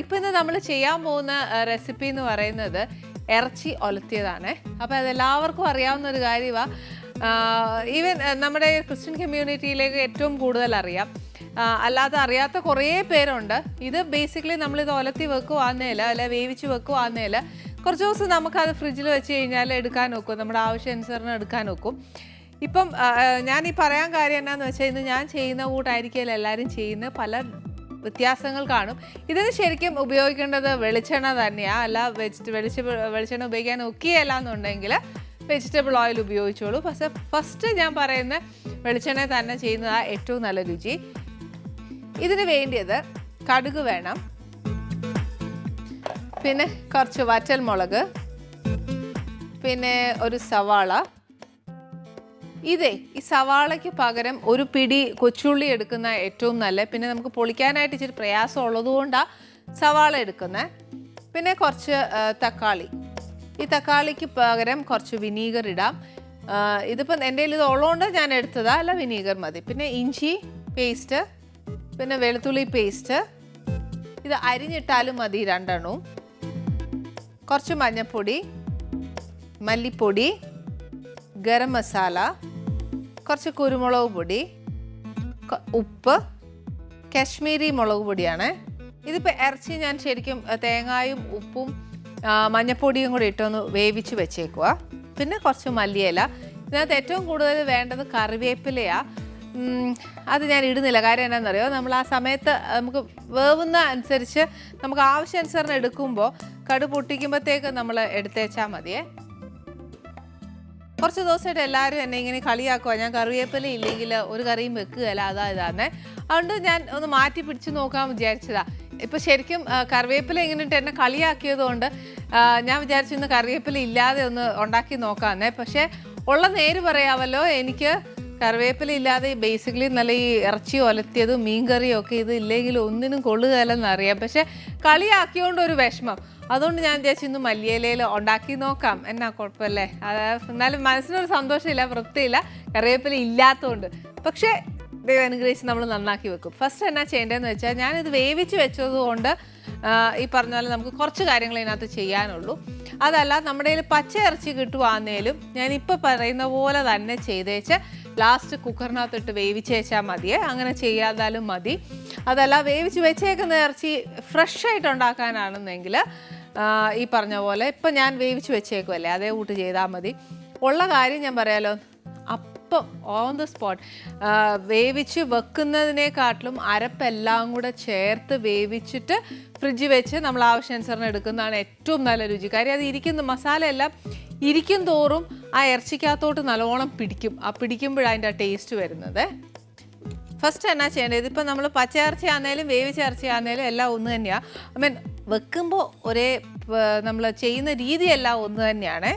ഇപ്പൊ ഇന്ന് നമ്മൾ ചെയ്യാൻ പോകുന്ന റെസിപ്പി എന്ന് പറയുന്നത് ഇറച്ചി ഒലത്തിയതാണ്. അപ്പോൾ അതെല്ലാവർക്കും അറിയാവുന്ന ഒരു കാര്യമാണ് ഈവൻ നമ്മുടെ ക്രിസ്ത്യൻ കമ്മ്യൂണിറ്റിയിലേക്ക് ഏറ്റവും കൂടുതൽ അറിയാം. അല്ലാതെ അറിയാത്ത കുറേ പേരുണ്ട്. ഇത് ബേസിക്കലി നമ്മളിത് ഒലത്തി വെക്കുവാന്നേല അല്ലെ വേവിച്ച് വെക്കുവാന്നേല കുറച്ച് ദിവസം നമുക്കത് ഫ്രിഡ്ജിൽ വെച്ച് കഴിഞ്ഞാൽ എടുക്കാൻ നോക്കും നമ്മുടെ ആവശ്യാനുസരണം എടുക്കാൻ നോക്കും ഇപ്പം ഞാൻ ഈ പറയാൻ കാര്യം എന്നാന്ന് വെച്ചാൽ ഇന്ന് ഞാൻ ചെയ്യുന്ന കൂട്ടായിരിക്കും എല്ലാവരും ചെയ്യുന്ന പല വ്യത്യാസങ്ങൾ കാണും. ഇതിന് ശരിക്കും ഉപയോഗിക്കേണ്ടത് വെളിച്ചെണ്ണ തന്നെയാണ് അല്ല വെജിറ്റ വെളിച്ച വെളിച്ചെണ്ണ ഉപയോഗിക്കാൻ ഒക്കെയല്ല എന്നുണ്ടെങ്കിൽ വെജിറ്റബിൾ ഓയിൽ ഉപയോഗിച്ചോളൂ. പക്ഷേ ഫസ്റ്റ് ഞാൻ പറയുന്ന വെളിച്ചെണ്ണ തന്നെ ചെയ്യുന്നതാണ് ഏറ്റവും നല്ല രുചി. ഇതിന് വേണ്ടിയത് കടുക് വേണം. പിന്നെ കുറച്ച് വറ്റൽ മുളക് പിന്നെ ഒരു സവാള. ഇതേ ഈ സവാളയ്ക്ക് പകരം ഒരു പിടി കൊച്ചുള്ളി എടുക്കുന്ന ഏറ്റവും നല്ല പിന്നെ നമുക്ക് പൊളിക്കാനായിട്ട് ഇച്ചിരി പ്രയാസം ഉള്ളതുകൊണ്ടാണ് സവാള എടുക്കുന്നത് പിന്നെ കുറച്ച് തക്കാളി. ഈ തക്കാളിക്ക് പകരം കുറച്ച് വിനീഗർ ഇടാം. ഇതിപ്പം എന്റെ കയ്യിൽ ഇത് ഉള്ളതുകൊണ്ട് ഞാൻ എടുത്തതാ. അല്ല വിനീഗർ മതി. പിന്നെ ഇഞ്ചി പേസ്റ്റ് പിന്നെ വെളുത്തുള്ളി പേസ്റ്റ്. ഇത് അരിഞ്ഞിട്ടാലും മതി രണ്ടെണ്ണവും കുറച്ച് മഞ്ഞൾപ്പൊടി മല്ലിപ്പൊടി ഗരം മസാല. കുറച്ച് കുരുമുളക് പൊടി ഉപ്പ് കാശ്മീരി മുളക് പൊടിയാണ്. ഇതിപ്പോൾ ഇറച്ചി ഞാൻ ശരിക്കും തേങ്ങായും ഉപ്പും മഞ്ഞപ്പൊടിയും കൂടി ഇട്ടൊന്ന് വേവിച്ച് വെച്ചേക്കുക പിന്നെ കുറച്ച് മല്ലിയില. ഇതിനകത്ത് ഏറ്റവും കൂടുതൽ വേണ്ടത് കറിവേപ്പിലയാണ് അത് ഞാൻ ഇടുന്നില്ല. കാര്യം എന്താണെന്നറിയോ നമ്മൾ ആ സമയത്ത് നമുക്ക് വേവുന്ന അനുസരിച്ച് നമുക്ക് ആവശ്യാനുസരണം എടുക്കുമ്പോൾ കടു പൊട്ടിക്കുമ്പോഴത്തേക്ക് നമ്മൾ എടുത്തേച്ചാൽ മതിയേ. കുറച്ച് ദിവസമായിട്ട് എല്ലാവരും എന്നെ ഇങ്ങനെ കളിയാക്കുക ഞാൻ കറിവേപ്പില ഇല്ലെങ്കിൽ ഒരു കറിയും വെക്കുകയല്ല. അതാ ഇതാന്നേ. അതുകൊണ്ട് ഞാൻ ഒന്ന് മാറ്റി പിടിച്ച് നോക്കാൻ വിചാരിച്ചതാ. ഇപ്പൊ ശരിക്കും കറിവേപ്പില ഇങ്ങനെ ഇട്ട് എന്നെ കളിയാക്കിയത് കൊണ്ട് ഞാൻ വിചാരിച്ചു ഇന്ന് കറിവേപ്പില ഇല്ലാതെ ഒന്ന് ഉണ്ടാക്കി നോക്കാന്നേ പക്ഷേ ഉള്ള നേര് പറയാമല്ലോ എനിക്ക് കറിവേപ്പില ഇല്ലാതെ ബേസിക്കലി നല്ല ഈ ഇറച്ചി ഒലത്തിയതും മീൻകറിയും ഒക്കെ ഇത് ഇല്ലെങ്കിൽ ഒന്നിനും കൊള്ളുകയല്ലെന്ന് അറിയാം. പക്ഷെ കളിയാക്കിയോണ്ട് ഒരു വിഷമം. അതുകൊണ്ട് ഞാൻ വിചാരിച്ചു ഇന്ന് മല്ലിയിലയിൽ ഉണ്ടാക്കി നോക്കാം. എന്നാ കുഴപ്പമല്ലേ? അത് എന്നാലും മനസ്സിനൊരു സന്തോഷമില്ല വൃത്തിയില്ല. കറിവേപ്പില ഇല്ലാത്തതുകൊണ്ട് പക്ഷേ ദൈവം അനുഗ്രഹിച്ച് നമ്മൾ നന്നാക്കി വെക്കും. ഫസ്റ്റ് എന്നാ ചെയ്യേണ്ടതെന്ന് വെച്ചാൽ ഞാനിത് വേവിച്ച് വെച്ചത് കൊണ്ട് ഈ പറഞ്ഞ പോലെ നമുക്ക് കുറച്ച് കാര്യങ്ങൾ ഇതിനകത്ത് ചെയ്യാനുള്ളൂ. അതല്ല നമ്മുടെ കയ്യിൽ പച്ച ഇറച്ചി കിട്ടുവാന്നേലും ഞാൻ ഇപ്പോൾ പറയുന്ന പോലെ തന്നെ ചെയ്തേച്ച് ലാസ്റ്റ് കുക്കറിനകത്തിട്ട് വേവിച്ച് വെച്ചാൽ മതിയേ. അങ്ങനെ ചെയ്യാതാലും മതി. അതല്ല വേവിച്ച് വെച്ചേക്കുന്ന ഇറച്ചി ഫ്രഷ് ആയിട്ട് ഉണ്ടാക്കാനാണെന്നെങ്കിൽ ഈ പറഞ്ഞ പോലെ ഇപ്പം ഞാൻ വേവിച്ച് വെച്ചേക്കുമല്ലേ അതേ കൂട്ട് ചെയ്താൽ മതി. ഉള്ള കാര്യം ഞാൻ പറയാലോ അപ്പം ഓൺ ദ സ്പോട്ട് വേവിച്ച് വെക്കുന്നതിനെക്കാട്ടിലും അരപ്പെല്ലാം കൂടെ ചേർത്ത് വേവിച്ചിട്ട് ഫ്രിഡ്ജ് വെച്ച് നമ്മൾ ആവശ്യാനുസരണം എടുക്കുന്നതാണ് ഏറ്റവും നല്ല രുചി. കാര്യം അത് ഇരിക്കുന്ന മസാലയെല്ലാം ഇരിക്കും തോറും ആ ഇറച്ചിക്കകത്തോട്ട് നല്ലോണം പിടിക്കും. ആ പിടിക്കുമ്പോഴാണ് അതിന്റെ ആ ടേസ്റ്റ് വരുന്നത്. ഫസ്റ്റ് എന്നാ ചെയ്യേണ്ടത്? ഇതിപ്പോൾ നമ്മൾ പച്ച ഇറച്ചി ആണെങ്കിലും വേവിച്ച ഇറച്ചി ആണെങ്കിലും എല്ലാം ഒന്ന് തന്നെയാണ് ഐ മീൻ വെക്കുമ്പോൾ ഒരേ നമ്മൾ ചെയ്യുന്ന രീതിയെല്ലാം ഒന്ന് തന്നെയാണ്.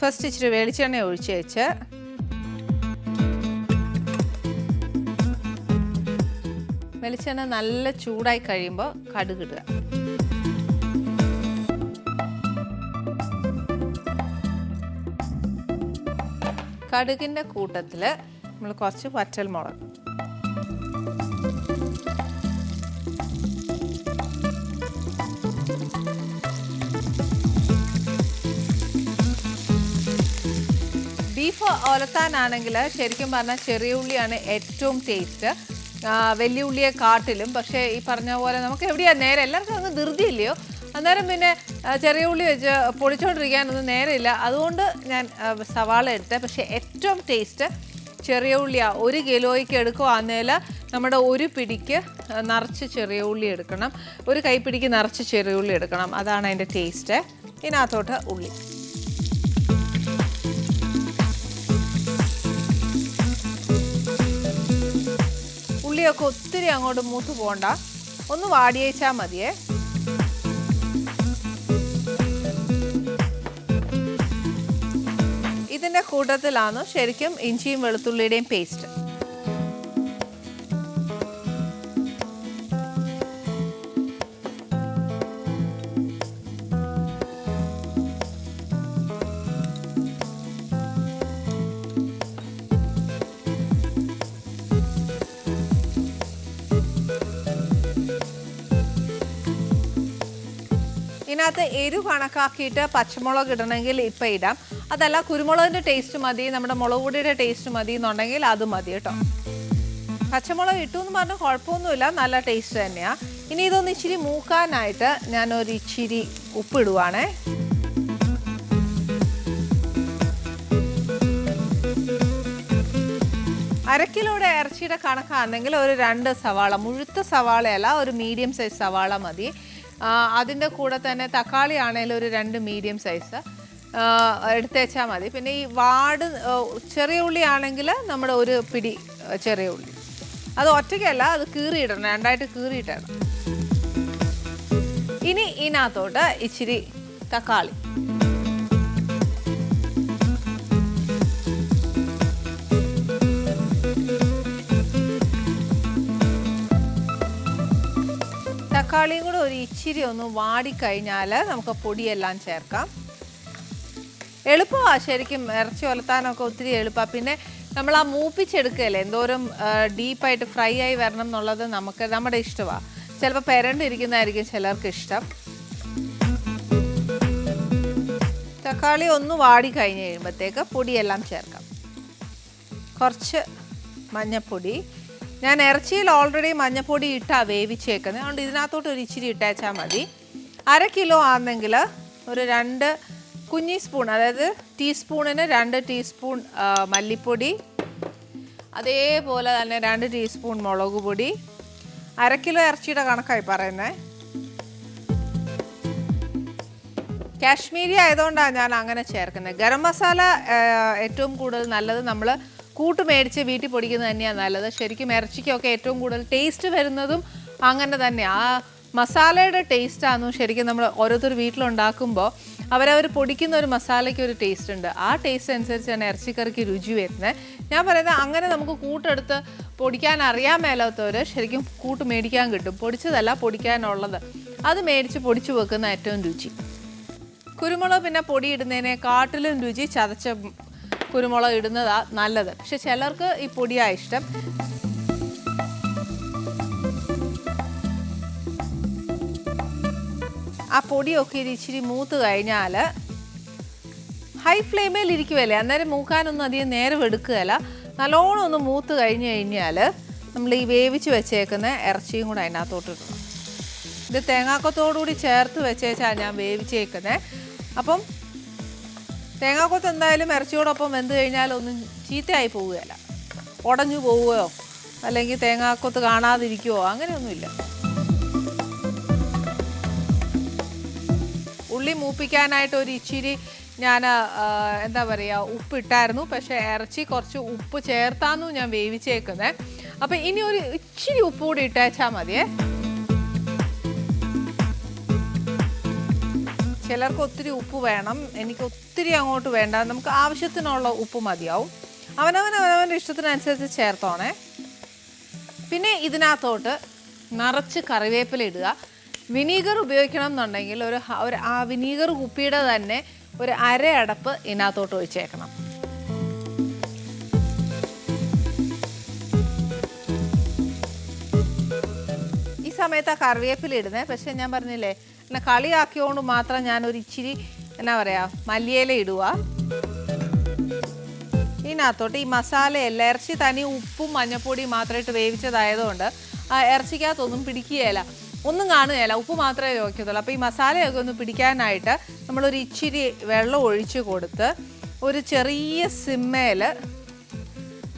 ഫസ്റ്റ് ഇച്ചിരി വെളിച്ചെണ്ണ ഒഴിച്ച് വെച്ച്. വെളിച്ചെണ്ണ നല്ല ചൂടായി കഴിയുമ്പോൾ കടുകിടുക കടുകിന്റെ കൂട്ടത്തിൽ നമ്മൾ കുറച്ച് വറ്റൽ മുളക്. ബീഫ് ഒലത്താനാണെങ്കിൽ ശരിക്കും പറഞ്ഞാൽ ചെറിയ ഉള്ളിയാണ് ഏറ്റവും ടേസ്റ്റ് വലിയ ഉള്ളിയെ കാട്ടിലും. പക്ഷേ ഈ പറഞ്ഞ പോലെ നമുക്ക് എവിടെയാണ് നേരെ എല്ലാവർക്കും അങ്ങ് ധൃതിയില്ലയോ? അന്നേരം പിന്നെ ചെറിയ ഉള്ളി വെച്ച് പൊടിച്ചുകൊണ്ടിരിക്കാനൊന്നും നേരമില്ല അതുകൊണ്ട് ഞാൻ സവാള എടുത്തത് പക്ഷേ ഏറ്റവും ടേസ്റ്റ് ചെറിയ ഉള്ളിയാണ് ഒരു കിലോയ്ക്ക് എടുക്കുവാന്നേൽ നമ്മുടെ ഒരു പിടിക്ക് നിറച്ച് ചെറിയ ഉള്ളി എടുക്കണം. ഒരു കൈപ്പിടിക്ക് നിറച്ച് ചെറിയ ഉള്ളി എടുക്കണം. അതാണ് അതിന്റെ ടേസ്റ്റ്. ഇതിനകത്തോട്ട് ഉള്ളി. ഉള്ളിയൊക്കെ ഒത്തിരി അങ്ങോട്ട് മൂത്ത് പോകണ്ട. ഒന്ന് വാടിയേച്ചാൽ മതിയേ. ഇതിന്റെ കൂട്ടത്തിലാണ് ശരിക്കും ഇഞ്ചിയും വെളുത്തുള്ളിയുടെയും പേസ്റ്റ് ഇതിനകത്ത് എരു കണക്കാക്കിയിട്ട് പച്ചമുളക് ഇടണമെങ്കിൽ ഇപ്പം ഇടാം. അതല്ല കുരുമുളകിന്റെ ടേസ്റ്റ് മതി നമ്മുടെ മുളക് പൊടിയുടെ ടേസ്റ്റ് മതി എന്നുണ്ടെങ്കിൽ അത് മതി കേട്ടോ. പച്ചമുളക് ഇട്ടു എന്ന് പറഞ്ഞാൽ കുഴപ്പമൊന്നുമില്ല നല്ല ടേസ്റ്റ് തന്നെയാണ് ഇനി ഇതൊന്ന് ഇച്ചിരി മൂക്കാനായിട്ട് ഞാനൊരു ഇച്ചിരി ഉപ്പിടുവാണേ. അരക്കിലൂടെ ഇറച്ചിയുടെ കണക്കാണെങ്കിൽ ഒരു രണ്ട് സവാള മുഴുത്ത സവാളയല്ല ഒരു മീഡിയം സൈസ് സവാള മതി. അതിന്റെ കൂടെ തന്നെ തക്കാളി ആണെങ്കിലും ഒരു രണ്ട് മീഡിയം സൈസ് എടുത്തേച്ചാൽ മതി. പിന്നെ ഈ വാട് ചെറിയ ഉള്ളി ആണെങ്കിൽ നമ്മുടെ ഒരു പിടി ചെറിയ ഉള്ളി. അത് ഒറ്റയ്ക്കല്ല അത് കീറിയിടണം. രണ്ടായിട്ട് കീറിയിട്ടാണ്. ഇനി ഇതിനകത്തോട്ട് ഇച്ചിരി തക്കാളി. തക്കാളിയും കൂടെ ഒരു ഇച്ചിരി ഒന്ന് വാടിക്കഴിഞ്ഞാൽ നമുക്ക് പൊടിയെല്ലാം ചേർക്കാം. എളുപ്പമാണ് ശരിക്കും ഇറച്ചി ഒലത്താനൊക്കെ ഒത്തിരി എളുപ്പമാണ് പിന്നെ നമ്മൾ ആ മൂപ്പിച്ചെടുക്കുകയല്ലേ എന്തോരം ഡീപ്പായിട്ട് ഫ്രൈ ആയി വരണം എന്നുള്ളത് നമുക്ക് നമ്മുടെ ഇഷ്ടമാണ് ചിലപ്പോൾ പെരണ്ടിരിക്കുന്നതായിരിക്കും ചിലർക്ക് ഇഷ്ടം. തക്കാളി ഒന്ന് വാടി കഴിഞ്ഞ് കഴിയുമ്പോഴത്തേക്ക് പൊടിയെല്ലാം ചേർക്കാം. കുറച്ച് മഞ്ഞപ്പൊടി ഞാൻ ഇറച്ചിയിൽ ഓൾറെഡി മഞ്ഞപ്പൊടി ഇട്ടാ വേവിച്ചേക്കുന്നത്. അതുകൊണ്ട് ഇതിനകത്തോട്ട് ഒരു ഇച്ചിരി ഇട്ടേച്ചാൽ മതി. അര കിലോ ആണെങ്കിൽ ഒരു രണ്ട് കുഞ്ഞി സ്പൂൺ അതായത് ടീസ്പൂണിന് രണ്ട് ടീസ്പൂൺ മല്ലിപ്പൊടി അതേപോലെ തന്നെ രണ്ട് ടീസ്പൂൺ മുളക് പൊടി അര കിലോ ഇറച്ചിയുടെ കണക്കായി പറയുന്നത് കാശ്മീരി ആയതുകൊണ്ടാണ് ഞാൻ അങ്ങനെ ചേർക്കുന്നത്. ഗരം മസാല ഏറ്റവും കൂടുതൽ നല്ലത് നമ്മൾ കൂട്ട് മേടിച്ച് വീട്ടിൽ പൊടിക്കുന്നത് തന്നെയാണ് നല്ലത്. ശരിക്കും ഇറച്ചിക്കൊക്കെ ഏറ്റവും കൂടുതൽ ടേസ്റ്റ് വരുന്നതും അങ്ങനെ തന്നെ. ആ മസാലയുടെ ടേസ്റ്റാണ് ശരിക്കും നമ്മൾ ഓരോരുത്തർ വീട്ടിലുണ്ടാക്കുമ്പോൾ അവരവർ പൊടിക്കുന്ന ഒരു മസാലയ്ക്ക് ഒരു ടേസ്റ്റ് ഉണ്ട്. ആ ടേസ്റ്റ് അനുസരിച്ചാണ് ഇറച്ചിക്കറിക്ക് രുചി വരുന്നത്. ഞാൻ പറയുന്നത് അങ്ങനെ നമുക്ക് കൂട്ടെടുത്ത് പൊടിക്കാൻ അറിയാൻ മേലാത്തവർ ശരിക്കും കൂട്ട് മേടിക്കാൻ കിട്ടും. പൊടിച്ചതല്ല പൊടിക്കാനുള്ളത്. അത് മേടിച്ച് പൊടിച്ചു വെക്കുന്ന ഏറ്റവും രുചി. കുരുമുളക് പിന്നെ പൊടിയിടുന്നതിനെ കാട്ടിലും രുചി ചതച്ച കുരുമുളക് ഇടുന്നതാണ് നല്ലത്. പക്ഷെ ചിലർക്ക് ഈ പൊടിയാ ഇഷ്ടം. ആ പൊടിയൊക്കെ ഇത് ഇച്ചിരി മൂത്ത് കഴിഞ്ഞാൽ ഹൈ ഫ്ലെയിമിൽ ഇരിക്കുമല്ലേ അന്നേരം മൂക്കാനൊന്നും അധികം നേരം എടുക്കുകയല്ല. നല്ലോണം ഒന്ന് മൂത്ത് കഴിഞ്ഞ് കഴിഞ്ഞാൽ നമ്മൾ ഈ വേവിച്ച് വെച്ചേക്കുന്ന ഇറച്ചിയും കൂടെ അതിനകത്തോട്ട് ഇടണം ഇത് തേങ്ങാക്കത്തോടുകൂടി ചേർത്ത് വെച്ചേച്ചാണ് ഞാൻ വേവിച്ചേക്കുന്നത് അപ്പം തേങ്ങാക്കൊത്ത് എന്തായാലും ഇറച്ചിയോടൊപ്പം വെന്ത് കഴിഞ്ഞാൽ ഒന്നും ചീത്തയായി പോവുകയല്ല. ഉടഞ്ഞു പോവുകയോ അല്ലെങ്കിൽ തേങ്ങാക്കൊത്ത് കാണാതിരിക്കുവോ അങ്ങനെയൊന്നുമില്ല. ഉള്ളി മൂപ്പിക്കാനായിട്ട് ഒരു ഇച്ചിരി ഞാൻ എന്താ പറയുക ഉപ്പിട്ടായിരുന്നു. പക്ഷേ ഇറച്ചി കുറച്ച് ഉപ്പ് ചേർത്താന്നു ഞാൻ വേവിച്ചേക്കുന്നത് അപ്പം ഇനി ഒരു ഇച്ചിരി ഉപ്പ് കൂടി ഇട്ടേച്ചാൽ മതിയേ. ചിലർക്ക് ഒത്തിരി ഉപ്പ് വേണം. എനിക്ക് ഒത്തിരി അങ്ങോട്ട് വേണ്ട. നമുക്ക് ആവശ്യത്തിനുള്ള ഉപ്പ് മതിയാവും. അവനവൻ അവനവന്റെ ഇഷ്ടത്തിനനുസരിച്ച് ചേർത്തോണേ. പിന്നെ ഇതിനകത്തോട്ട് നിറച്ച് കറിവേപ്പില ഇടുക. വിനീഗർ ഉപയോഗിക്കണം എന്നുണ്ടെങ്കിൽ ഒരു ഒരു ആ വിനീഗർ കുപ്പിയുടെ തന്നെ ഒരു അര അടപ്പ് ഇതിനകത്തോട്ട് ഒഴിച്ചേക്കണം. ഈ സമയത്ത് ആ കറിവേപ്പില ഇടുന്നത് പക്ഷെ ഞാൻ പറഞ്ഞില്ലേ എന്നെ കളിയാക്കിയോണ്ട് മാത്രം ഞാൻ ഒരു ഇച്ചിരി എന്നാ പറയാ മല്ലിയില ഇടുക ഇതിനകത്തോട്ട് ഈ മസാലയല്ല ഇറച്ചി തനി ഉപ്പും മഞ്ഞപ്പൊടിയും മാത്രമായിട്ട് വേവിച്ചതായതുകൊണ്ട് ആ ഇറച്ചിക്കകത്തൊന്നും പിടിക്കുകയില്ല. ഒന്നും കാണുകയില്ല ഉപ്പ് മാത്രമേ ചോദിക്കത്തുള്ളൂ അപ്പോൾ ഈ മസാലയൊക്കെ ഒന്ന് പിടിക്കാനായിട്ട് നമ്മളൊരു ഇച്ചിരി വെള്ളം ഒഴിച്ച് കൊടുത്ത് ഒരു ചെറിയ സിമ്മയിൽ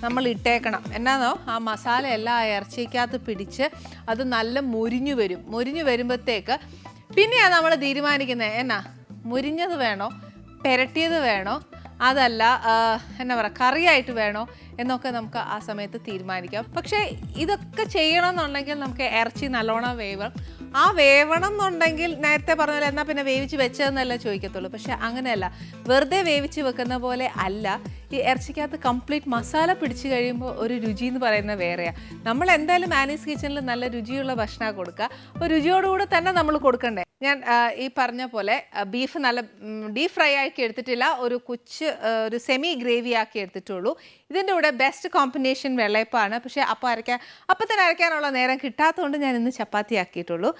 നമ്മൾ ഇട്ടേക്കണം എന്നാന്നോ? ആ മസാല എല്ലാം ആ ഇറച്ചിക്കകത്ത് പിടിച്ച് അത് നല്ല മൊരിഞ്ഞു വരും. മൊരിഞ്ഞു വരുമ്പോഴത്തേക്ക് പിന്നെയാണ് നമ്മൾ തീരുമാനിക്കുന്നത് എന്നാ മുരിഞ്ഞത് വേണോ? പെരട്ടിയത് വേണോ? അതല്ല എന്നാ പറയുക കറിയായിട്ട് വേണോ? എന്നൊക്കെ നമുക്ക് ആ സമയത്ത് തീരുമാനിക്കാം. പക്ഷേ ഇതൊക്കെ ചെയ്യണമെന്നുണ്ടെങ്കിൽ നമുക്ക് ഇറച്ചി നല്ലോണം വേവണം. ആ വേവണം എന്നുണ്ടെങ്കിൽ നേരത്തെ പറഞ്ഞ പോലെ എന്നാൽ പിന്നെ വേവിച്ച് വെച്ചതെന്നല്ല ചോദിക്കത്തുള്ളൂ. പക്ഷെ അങ്ങനെയല്ല. വെറുതെ വേവിച്ച് വെക്കുന്ന പോലെ അല്ല. ഈ ഇറച്ചിക്കകത്ത് കംപ്ലീറ്റ് മസാല പിടിച്ചു കഴിയുമ്പോൾ ഒരു രുചി എന്ന് പറയുന്നത് വേറെയാണ് നമ്മൾ എന്തായാലും മാനീസ് കിച്ചണിൽ നല്ല രുചിയുള്ള ഭക്ഷണമാണ് കൊടുക്കുക. അപ്പോൾ രുചിയോടുകൂടെ തന്നെ നമ്മൾ കൊടുക്കണ്ടേ? ഞാൻ ഈ പറഞ്ഞ പോലെ ബീഫ് നല്ല ഡീപ് ഫ്രൈ ആക്കി എടുത്തിട്ടില്ല. ഒരു കുച്ച് ഒരു സെമി ഗ്രേവി ആക്കി എടുത്തിട്ടുള്ളൂ. ഇതിന്റെ കൂടെ ബെസ്റ്റ് കോമ്പിനേഷൻ വെള്ളയപ്പാണ്. പക്ഷേ അപ്പം അരയ്ക്കാൻ അപ്പം തന്നെ അരയ്ക്കാനുള്ള നേരം കിട്ടാത്തതുകൊണ്ട് ഞാൻ ഇന്ന് ചപ്പാത്തി ആക്കിയിട്ടുള്ളൂ.